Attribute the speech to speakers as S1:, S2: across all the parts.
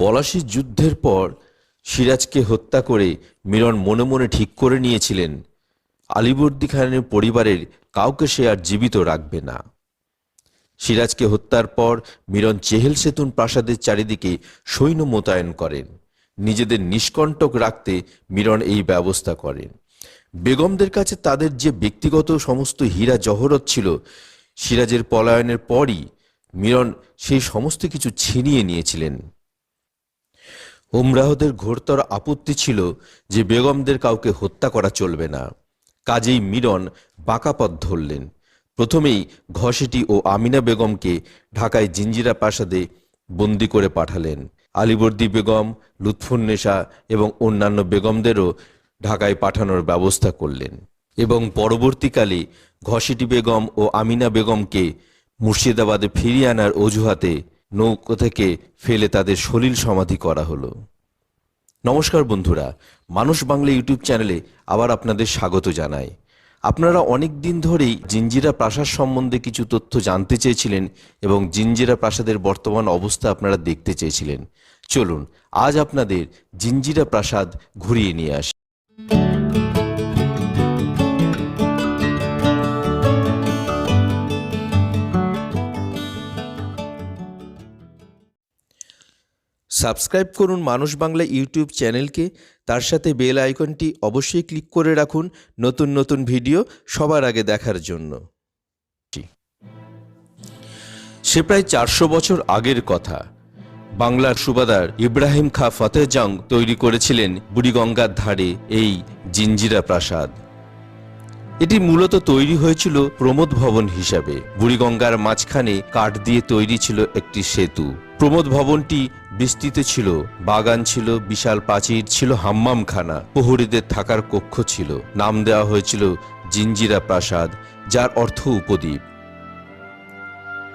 S1: পলাশির যুদ্ধের পর সিরাজকে হত্যা করে মিরন মনে মনে ঠিক করে নিয়েছিলেন। আলিবর্দি খানের পরিবারের কাউকে সে আর জীবিত রাখবে না। সিরাজকে হত্যার পর মিরন চেহেল সেতুন প্রাসাদের চারিদিকে সৈন্য মোতায়েন করেন। নিজেদের নিষ্কণ্টক রাখতে মিরন এই ব্যবস্থা করেন। বেগমদের কাছে তাদের যে ব্যক্তিগত সমস্ত হীরা জহরত ছিল, সিরাজের পলায়নের পরই মিরন সেই সমস্ত কিছু ছিনিয়ে নিয়েছিলেন। উমরাহদের ঘোরতর আপত্তি ছিল যে বেগমদের কাউকে হত্যা করা চলবে না। কাজেই মিরন বাঁকা পথ ধরলেন। প্রথমেই ঘসেটি ও আমিনা বেগমকে ঢাকায় জিঞ্জিরা প্রাসাদে বন্দি করে পাঠালেন। আলিবর্দি বেগম লুৎফুন্নেসা এবং অন্যান্য বেগমদেরও ঢাকায় পাঠানোর ব্যবস্থা করলেন এবং পরবর্তীকালে ঘসেটি বেগম ও আমিনা বেগমকে মুর্শিদাবাদে ফিরিয়ে আনার অজুহাতে নৌকো থেকে ফেলে তাদের সলিল সমাধি করা হলো। নমস্কার বন্ধুরা, মানুষ বাংলা ইউটিউব চ্যানেলে আবার আপনাদের স্বাগত জানাই। আপনারা অনেক দিন ধরেই জিঞ্জিরা প্রাসাদ সম্বন্ধে কিছু তথ্য জানতে চেয়েছিলেন এবং জিঞ্জিরা প্রাসাদের বর্তমান অবস্থা আপনারা দেখতে চেয়েছিলেন। চলুন, আজ আপনাদের জিঞ্জিরা প্রাসাদ ঘুরিয়ে নিয়ে আসি। সাবস্ক্রাইব করুন মানুষ বাংলা ইউটিউব চ্যানেলকে। তার সাথে বেল আইকনটি অবশ্যই ক্লিক করে রাখুন। নতুন নতুন ভিডিও সবার আগে দেখার জন্য। সে প্রায় চারশো বছর আগের কথা। বাংলার সুবাদার ইব্রাহিম খা ফতেহ জং তৈরি করেছিলেন বুড়িগঙ্গার ধারে এই জিঞ্জিরা প্রাসাদ। এটি মূলত তৈরি হয়েছিল প্রমোদ ভবন হিসাবে। বুড়িগঙ্গার মাঝখানে কাঠ দিয়ে তৈরি ছিল একটি সেতু। প্রমোদ ভবনটি বিস্তৃত ছিল, বাগান ছিল, বিশাল প্রাচীর ছিল, হাম্মামখানা, প্রহরীদের থাকার কক্ষ ছিল। নাম দেওয়া হয়েছিল জিঞ্জিরা প্রাসাদ, যার অর্থ উপদ্বীপ।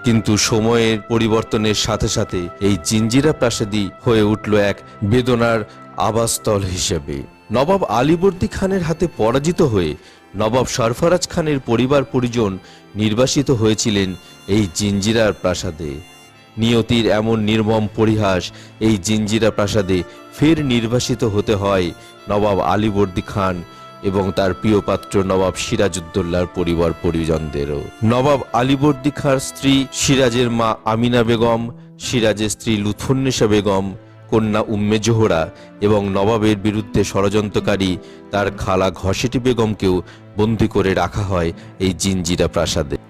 S1: কিন্তু সময়ের পরিবর্তনের সাথে সাথে এই জিঞ্জিরা প্রাসাদই হয়ে উঠল এক বেদনার আবাসস্থল হিসেবে। নবাব আলীবর্দী খানের হাতে পরাজিত হয়ে নবাব সরফরাজ খানের পরিবার পরিজন নির্বাসিত হয়েছিলেন এই জিঞ্জিরার প্রাসাদে। নিয়তির এমন নির্মম পরিহাস এই জিঞ্জিরা প্রাসাদে ফের নির্বাসিত হতে হয় নবাব আলীবর্দী খান এবং তার প্রিয় পাত্র নবাব সিরাজউদ্দৌলার পরিবার পরিজনদেরও। নবাব আলীবর্দী খাঁর স্ত্রী সিরাজের মা আমিনা বেগম, সিরাজের স্ত্রী লুৎফুন্নেসা বেগম, কন্যা উম্মে জোহরা এবং নবাবের বিরুদ্ধে ষড়যন্ত্রকারী তার খালা ঘসেটি বেগমকেও বন্দী করে রাখা হয় এই জিঞ্জিরা প্রাসাদে।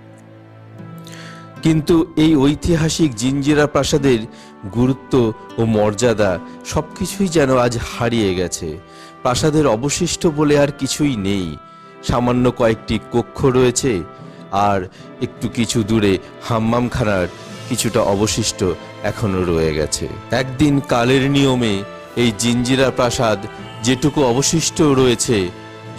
S1: কিন্তু এই ঐতিহাসিক জিঞ্জিরা প্রাসাদের গুরুত্ব ও মর্যাদা সবকিছুই যেন আজ হারিয়ে গেছে। প্রাসাদের অবশিষ্ট বলে আর কিছুই নেই। সামান্য কয়েকটি কক্ষ রয়েছে আর একটু কিছু দূরে হাম্মামখানার কিছুটা অবশিষ্ট এখনও রয়ে গেছে। একদিন কালের নিয়মে এই জিঞ্জিরা প্রাসাদ যেটুকু অবশিষ্ট রয়েছে,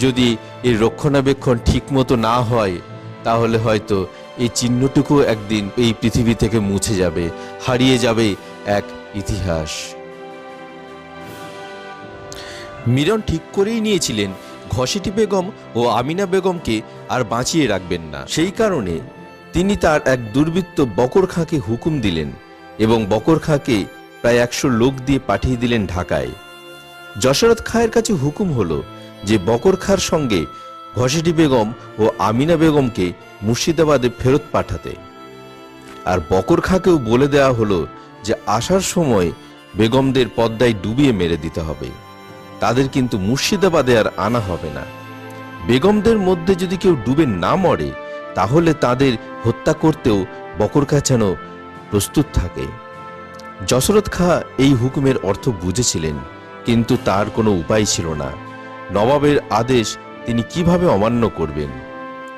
S1: যদি এর রক্ষণাবেক্ষণ ঠিকমতো না হয়, তাহলে হয়তো এই চিহ্নটুকু একদিন এই পৃথিবী থেকে মুছে যাবে, হারিয়ে যাবে এক ইতিহাস। মিরন ঠিক করেই নিয়েছিলেন ঘসেটি বেগম ও আমিনা বেগমকে আর বাঁচিয়ে রাখবেন না। সেই কারণে তিনি তার এক দুর্বৃত্ত বকর খাঁকে হুকুম দিলেন এবং বকর খাঁকে প্রায় একশো লোক দিয়ে পাঠিয়ে দিলেন ঢাকায়। যশরথ খায়ের কাছে হুকুম হলো যে বকর খাঁর সঙ্গে ঘসেটি বেগম ও আমিনা বেগমকে মুর্শিদাবাদে ফেরত পাঠাতে। আর বকর খাঁকেও বলে দেওয়া হলো যে আসার সময় বেগমদের পদ্মায় ডুবিয়ে মেরে দিতে হবে। তাদের কিন্তু মুর্শিদাবাদে আর আনা হবে না। বেগমদের মধ্যে যদি কেউ ডুবে না মরে, তাহলে তাদের হত্যা করতেও বকর খা যেন প্রস্তুত থাকে। যশরথ খা এই হুকুমের অর্থ বুঝেছিলেন, কিন্তু তার কোনো উপায় ছিল না। নবাবের আদেশ তিনি কীভাবে অমান্য করবেন?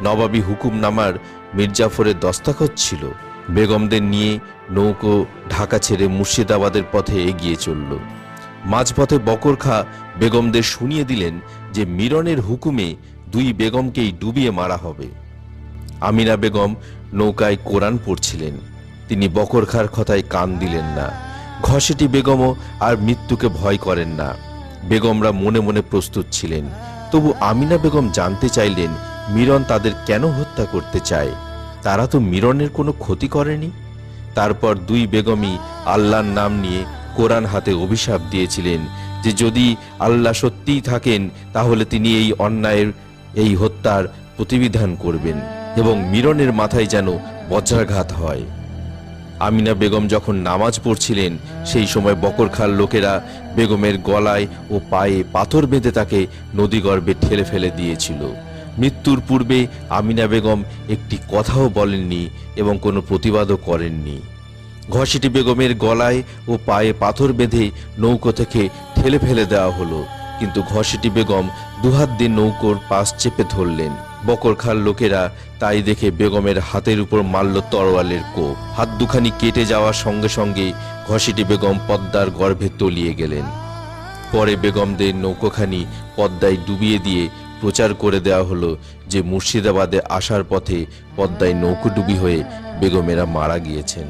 S1: নবাবী হুকুম হুকুমনামার মির্জাফরের দস্তাখত ছিল। বেগমদের নিয়ে নৌকো, ঢাকা ছেড়ে মুর্শিদাবাদের পথে এগিয়ে চলল। মাঝপথে বকর খা বেগমদের শুনিয়ে দিলেন যে মিরনের হুকুমে দুই বেগমকেই ডুবিয়ে মারা হবে। আমিনা বেগম নৌকায় কোরআন পড়ছিলেন। তিনি বকর খার কথায় কান দিলেন না। ঘসেটি বেগমও আর মৃত্যুকে ভয় করেন না। বেগমরা মনে মনে প্রস্তুত ছিলেন। তবু আমিনা বেগম জানতে চাইলেন মিরন তাদের কেন হত্যা করতে চায়? তারা তো মিরনের কোনো ক্ষতি করেনি। তারপর দুই বেগমই আল্লাহর নাম নিয়ে কোরআন হাতে অভিশাপ দিয়েছিলেন যে যদি আল্লাহ সত্যিই থাকেন, তাহলে তিনি এই অন্যায়ের, এই হত্যার প্রতিবিধান করবেন এবং মিরনের মাথায় যেন বজ্রাঘাত হয়। আমিনা বেগম যখন নামাজ পড়ছিলেন, সেই সময় বকরখাল লোকেরা বেগমের গলায় ও পায়ে পাথর বেঁধে তাকে নদীগর্ভে ঠেলে ফেলে দিয়েছিল। মৃত্যুর পূর্বে আমিনা বেগম একটি কথাও বলেননি এবং কোনো প্রতিবাদও করেননি। ঘসিটি বেগমের গলায় ও পায়ে পাথর বেঁধে নৌকো থেকে ঠেলে ফেলে দেওয়া হলো, কিন্তু ঘসিটি বেগম দুহাত দিয়ে নৌকোর পাশ চেপে ধরলেন। বকরখাল লোকেরা তাই দেখে বেগমের হাতের উপর মারল তরোয়ালের কোপ। হাত দুখানি কেটে যাওয়ার সঙ্গে সঙ্গে ঘসিটি বেগম পদ্মার গর্ভে তলিয়ে গেলেন। পরে বেগমদের নৌকোখানি পদ্মায় ডুবিয়ে দিয়ে প্রচার করে দেওয়া হলো যে মুর্শিদাবাদে আসার পথে পদ্মায় নৌকোডুবি হয়ে বেগমেরা মারা গিয়েছেন।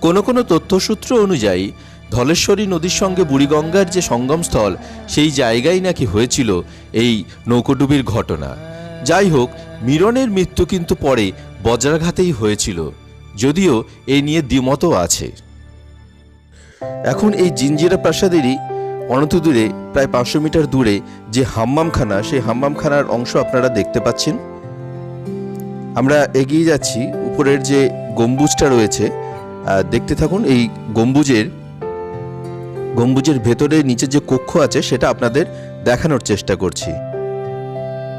S1: কোনো কোনো তথ্যসূত্র অনুযায়ী ধলেশ্বরী নদীর সঙ্গে বুড়িগঙ্গার যে সঙ্গমস্থল সেই জায়গায় নাকি হয়েছিল এই নৌকোডুবির ঘটনা। যাই হোক, মিরনের মৃত্যু কিন্তু পরে বজ্রাঘাতেই হয়েছিল। যদিও এই নিয়ে দ্বিমতও আছে। এখন এই জিঞ্জিরা প্রাসাদেরই অনন্ত দূরে প্রায় পাঁচশো মিটার দূরে যে হাম্মামখানা, সেই হাম্মামখানার অংশ আপনারা দেখতে পাচ্ছেন। আমরা এগিয়ে যাচ্ছি, উপরের যে গম্বুজটা রয়েছে দেখতে থাকুন, এই গম্বুজের গম্বুজের ভেতরে নিচে যে কক্ষ আছে, সেটা আপনাদের দেখানোর চেষ্টা করছি।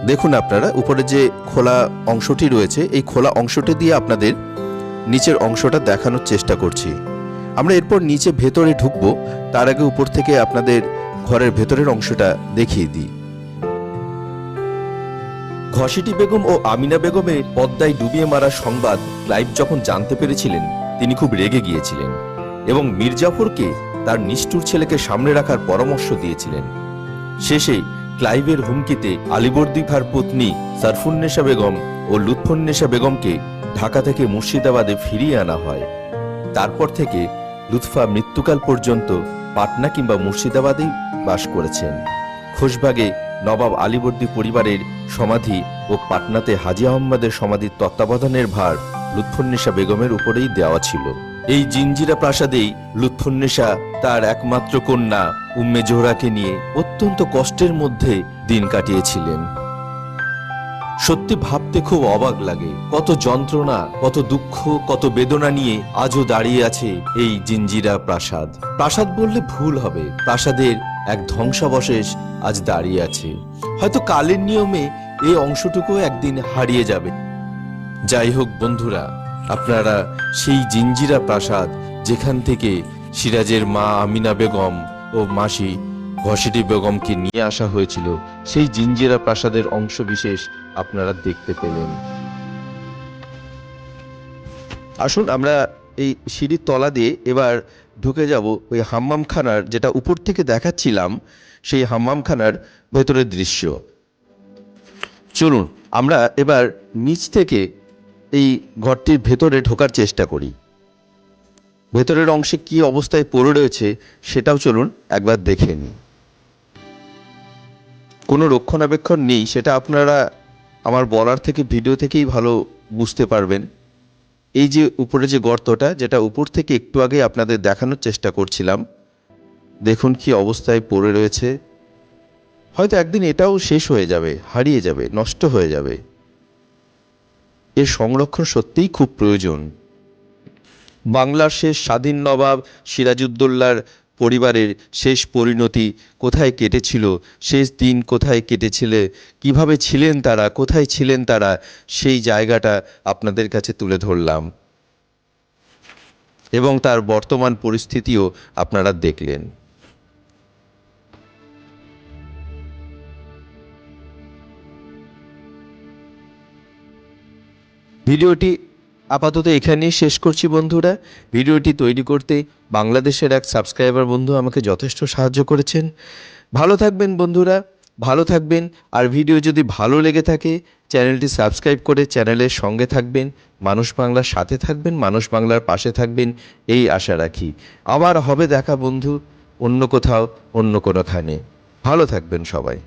S1: দেখুন আপনারা, উপরে যে খোলা অংশটি রয়েছে, এই খোলা অংশটি দিয়ে আপনাদের নিচের অংশটা দেখানোর চেষ্টা করছি। আমরা এরপর নিচে ভেতরে ঢুকবো। তার আগে উপর থেকে আপনাদের ঘরের ভেতরের অংশটা দেখিয়ে দিই। ঘসিটি বেগম ও আমিনা বেগমের পদ্মায় ডুবিয়ে মারার সংবাদ ক্লাইভ যখন জানতে পেরেছিলেন, তিনি খুব রেগে গিয়েছিলেন এবং মির্জাফরকে তার নিষ্ঠুর ছেলেকে সামনে রাখার পরামর্শ দিয়েছিলেন। শেষে ক্লাইভের হুমকিতে আলিবর্দী খার পত্নী সারফুন্নেশা বেগম ও লুৎফুন্নেশা বেগমকে ঢাকা থেকে মুর্শিদাবাদে ফিরিয়ে আনা হয়। তারপর থেকে লুৎফা মৃত্যুকাল পর্যন্ত পাটনা কিংবা মুর্শিদাবাদেই বাস করেছেন। খোশবাগে নবাব আলীবর্দী পরিবারের সমাধি ও পাটনাতে হাজি আহম্মদের সমাধির তত্ত্বাবধানের ভার লুৎফুন্নেশা বেগমের উপরেই দেওয়া ছিল। এই জিঞ্জিরা প্রাসাদেই লুৎফুন্নেশা তার একমাত্র কন্যা উম্মে জোহরাকে নিয়ে অত্যন্ত কষ্টের মধ্যে দিন কাটিয়েছিলেন। সত্যি ভাবতে খুব অবাক লাগে। কত যন্ত্রণা, কত দুঃখ, কত বেদনা নিয়ে আজও দাঁড়িয়ে আছে এই জিঞ্জিরা প্রাসাদ। প্রাসাদ বললে ভুল হবে। প্রাসাদের এক ধ্বংসাবশেষ আজ দাঁড়িয়ে আছে। হয়তো কালের নিয়মে এই অংশটুকু একদিন হারিয়ে যাবে। যাই হোক বন্ধুরা, আপনারা সেই জিঞ্জিরা প্রাসাদ যেখান থেকে সিরাজের মা আমিনা বেগম ও মাসি ঘসিটি বেগমকে নিয়ে আসা হয়েছিল, সেই জিঞ্জিরা প্রাসাদের অংশ বিশেষ আপনারা দেখতে পেলেন। আসুন, আমরা এই সিঁড়ির তলা দিয়ে এবার ঢুকে যাব ওই হাম্মামখানার যেটা উপর থেকে দেখাচ্ছিলাম, সেই হাম্মামখানার ভেতরের দৃশ্য। চলুন, আমরা এবার নিচ থেকে এই ঘরটির ভেতরে ঢোকার চেষ্টা করি। ভেতরের অংশে কি অবস্থায় পড়ে রয়েছে সেটাও চলুন একবার দেখে নিই। কোনো রক্ষণাবেক্ষণ নেই, সেটা আপনারা আমার বলার থেকে ভিডিও থেকেই ভালো বুঝতে পারবেন। এই যে উপরে যে গর্তটা, যেটা উপর থেকে একটু আগে আপনাদের দেখানোর চেষ্টা করছিলাম, দেখুন কি অবস্থায় পড়ে রয়েছে। হয়তো একদিন এটাও শেষ হয়ে যাবে, হারিয়ে যাবে, নষ্ট হয়ে যাবে। এর সংরক্ষণ সত্যিই খুব প্রয়োজন। বাংলার শেষ স্বাধীন নবাব সিরাজউদ্দৌলার পরিবারের শেষ পরিণতি কোথায় কেটেছিল? শেষ দিন কোথায় কেটেছিল? কীভাবে ছিলেন তারা? কোথায় ছিলেন তারা? সেই জায়গাটা আপনাদের কাছে তুলে ধরলাম। এবং তার বর্তমান পরিস্থিতিও আপনারা দেখলেন। ভিডিওটি আপাতত এখানেই শেষ করছি বন্ধুরা। ভিডিওটি তৈরি করতে বাংলাদেশের এক সাবস্ক্রাইবার বন্ধু আমাকে যথেষ্ট সাহায্য করেছেন। ভালো থাকবেন বন্ধুরা, ভালো থাকবেন। আর ভিডিও যদি ভালো লেগে থাকে, চ্যানেলটি সাবস্ক্রাইব করে চ্যানেলের সঙ্গে থাকবেন। মানুষ বাংলার সাথে থাকবেন, মানুষ বাংলার পাশে থাকবেন, এই আশা রাখি। আবার হবে দেখা বন্ধু, অন্য কোথাও, অন্য কোনোখানে ভালো থাকবেন সবাই।